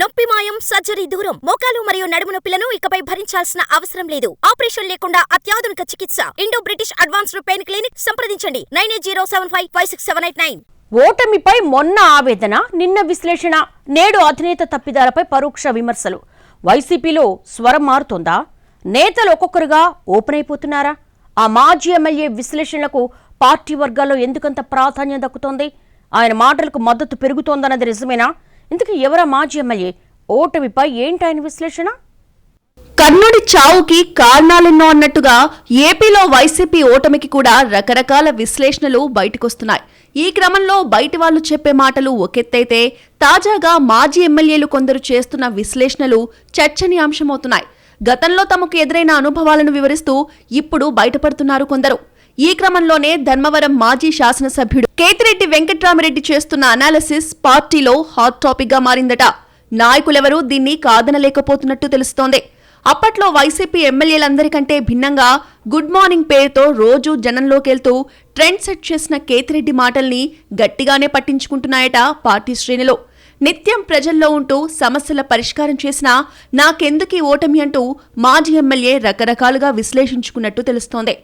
నొప్పి మాయం సర్జరీ దూరం. మోకాలు మరియు నడుము నొప్పులను ఇకపై భరించాల్సిన అవసరం లేదు. ఆపరేషన్ లేకుండా అత్యాధునిక చికిత్స. Indo British advanced pain clinic సంప్రదించండి. Nine eight zero seven five five six seven eight nine. ఓటమిపై మొన్న ఆవేదన నిన్న విశ్లేషణ నేడు అధినేత తప్పిదాలపై పరోక్ష విమర్శలు. వైసీపీలో స్వరం మారుతోందా? నేతలు ఒక్కొక్కరుగా ఓపెన్ అయిపోతున్నారా? ఆ మాజీ ఎమ్మెల్యే విశ్లేషణలకు పార్టీ వర్గాల్లో ఎందుకంత ప్రాధాన్యం దక్కుతోంది? ఆయన మాటలకు మద్దతు పెరుగుతోందన్నది నిజమేనా? ఇందుకు ఎవరా మాజీ ఎమ్మెల్యే? ఓటమిపై ఏంటి ఆయన విశ్లేషణ? కర్ణుడి చావుకి కారణాలెన్నో అన్నట్టుగా ఏపీలో వైసీపీ ఓటమికి కూడా రకరకాల విశ్లేషణలు బయటకొస్తున్నాయి. ఈ క్రమంలో బయటి వాళ్ళు చెప్పే మాటలు ఒకెత్తైతే తాజాగా మాజీ ఎమ్మెల్యేలు కొందరు చేస్తున్న విశ్లేషణలు చర్చనీయాంశమవుతున్నాయి. గతంలో తమకు ఎదురైన అనుభవాలను వివరిస్తూ ఇప్పుడు బయటపడుతున్నారు కొందరు. ఈ క్రమంలోనే ధర్మవరం మాజీ శాసనసభ్యుడు కేతిరెడ్డి వెంకట్రామిరెడ్డి చేస్తున్న అనాలిసిస్ పార్టీలో హాట్ టాపిక్గా మారిందట. నాయకులెవరూ దీన్ని కాదనలేకపోతున్నట్టు తెలుస్తోంది. అప్పట్లో వైసీపీ ఎమ్మెల్యేలందరికంటే భిన్నంగా గుడ్ మార్నింగ్ పేరుతో రోజు జనంలోకెళ్తూ ట్రెండ్ సెట్ చేసిన కేతిరెడ్డి మాటల్ని గట్టిగానే పట్టించుకుంటున్నాయట పార్టీ శ్రేణులు. నిత్యం ప్రజల్లో ఉంటూ సమస్యల పరిష్కారం చేసినా నాకెందుకీ ఓటమి అంటూ మాజీ ఎమ్మెల్యే రకరకాలుగా విశ్లేషించుకున్నట్టు తెలుస్తోంది.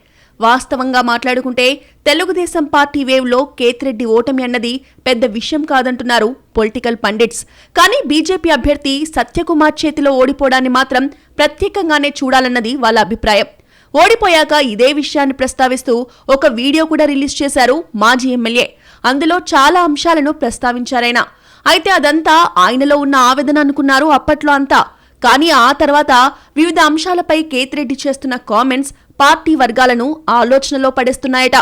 వాస్తవంగా మాట్లాడుకుంటే తెలుగుదేశం పార్టీ వేవ్లో కేతిరెడ్డి ఓటమి అన్నది పెద్ద విషయం కాదంటున్నారు పొలిటికల్ పండిట్స్. కానీ బీజేపీ అభ్యర్థి సత్యకుమార్ చేతిలో ఓడిపోవడాన్ని మాత్రం ప్రత్యేకంగానే చూడాలన్నది వాళ్ళ అభిప్రాయం. ఓడిపోయాక ఇదే విషయాన్ని ప్రస్తావిస్తూ ఒక వీడియో కూడా రిలీజ్ చేశారు మాజీ ఎమ్మెల్యే. అందులో చాలా అంశాలను ప్రస్తావించారైనా అయితే అదంతా ఆయనలో ఉన్న ఆవేదన అనుకున్నారు అప్పట్లో అంతా. కానీ ఆ తర్వాత వివిధ అంశాలపై కేతిరెడ్డి చేస్తున్న కామెంట్స్ పార్టీ వర్గాలను ఆలోచనలో పడేస్తున్నాయట.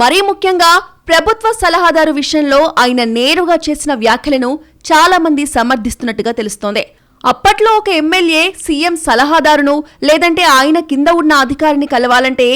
మరీ ముఖ్యంగా ప్రభుత్వ సలహాదారు విషయంలో ఆయన నేరుగా చేసిన వ్యాఖ్యలను చాలామంది సమర్థిస్తున్నట్టుగా తెలుస్తోంది. అప్పట్లో ఒక ఎమ్మెల్యే సీఎం సలహాదారును లేదంటే ఆయన కింద ఉన్న అధికారిని కలవాలంటే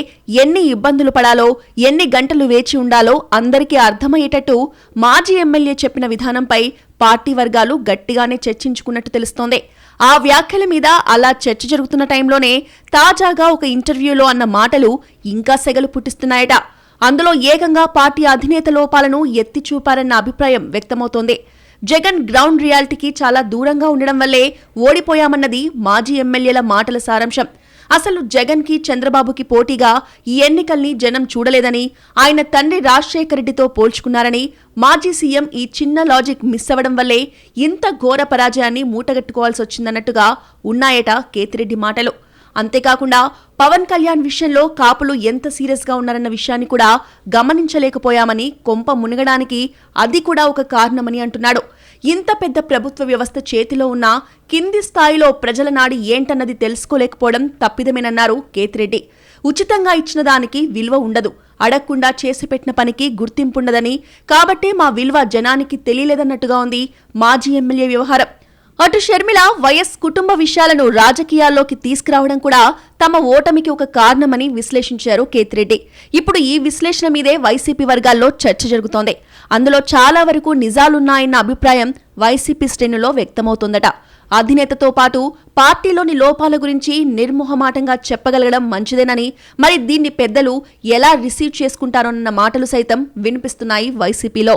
ఎన్ని ఇబ్బందులు పడాలో ఎన్ని గంటలు వేచి ఉండాలో అందరికీ అర్థమయ్యేటట్టు మాజీ ఎమ్మెల్యే చెప్పిన విధానంపై పార్టీ వర్గాలు గట్టిగానే చర్చించుకున్నట్టు తెలుస్తోంది. ఆ వ్యాఖ్యల మీద అలా చర్చ జరుగుతున్న టైంలోనే తాజాగా ఒక ఇంటర్వ్యూలో అన్న మాటలు ఇంకా సెగలు పుట్టిస్తున్నాయట. అందులో ఏకంగా పార్టీ అధినేత లోపాలను ఎత్తి చూపారన్న అభిప్రాయం వ్యక్తమవుతోంది. జగన్ గ్రౌండ్ రియాలిటీకి చాలా దూరంగా ఉండడం వల్లే ఓడిపోయామన్నది మాజీ ఎమ్మెల్యేల మాటల సారాంశం. అసలు జగన్కి చంద్రబాబుకి పోటీగా ఈ ఎన్నికల్ని జనం చూడలేదని ఆయన తండ్రి రాజశేఖర రెడ్డితో పోల్చుకున్నారని మాజీ సీఎం ఈ చిన్న లాజిక్ మిస్ అవ్వడం వల్లే ఇంత ఘోర పరాజయాన్ని మూటగట్టుకోవాల్సి వచ్చిందన్నట్టుగా ఉన్నాయట కేతిరెడ్డి మాటలు. అంతేకాకుండా పవన్ కళ్యాణ్ విషయంలో కాపులు ఎంత సీరియస్గా ఉన్నారన్న విషయాన్ని కూడా గమనించలేకపోయామని కొంప మునగడానికి అది కూడా ఒక కారణమని అంటున్నాడు. ఇంత పెద్ద ప్రభుత్వ వ్యవస్థ చేతిలో ఉన్న కింది స్థాయిలో ప్రజల నాడి ఏంటన్నది తెలుసుకోలేకపోవడం తప్పిదమేనన్నారు కేతిరెడ్డి. ఉచితంగా ఇచ్చిన దానికి విలువ ఉండదు. అడగకుండా చేసి పెట్టిన పనికి గుర్తింపుండదని కాబట్టే మా విలువ జనానికి తెలియలేదన్నట్టుగా ఉంది మాజీ ఎమ్మెల్యే వ్యవహారం. అటు షర్మిల వైఎస్ కుటుంబ విషయాలను రాజకీయాల్లోకి తీసుకురావడం కూడా తమ ఓటమికి ఒక కారణమని విశ్లేషించారు కేతిరెడ్డి. ఇప్పుడు ఈ విశ్లేషణ మీదే వైసీపీ వర్గాల్లో చర్చ జరుగుతోంది. అందులో చాలా వరకు నిజాలున్నాయన్న అభిప్రాయం వైసీపీ శ్రేణులో వ్యక్తమవుతోందట. అధినేతతో పాటు పార్టీలోని లోపాల గురించి నిర్మోహమాటంగా చెప్పగలగడం మంచిదేనని మరి దీన్ని పెద్దలు ఎలా రిసీవ్ చేసుకుంటారోనన్న మాటలు సైతం వినిపిస్తున్నాయి వైసీపీలో.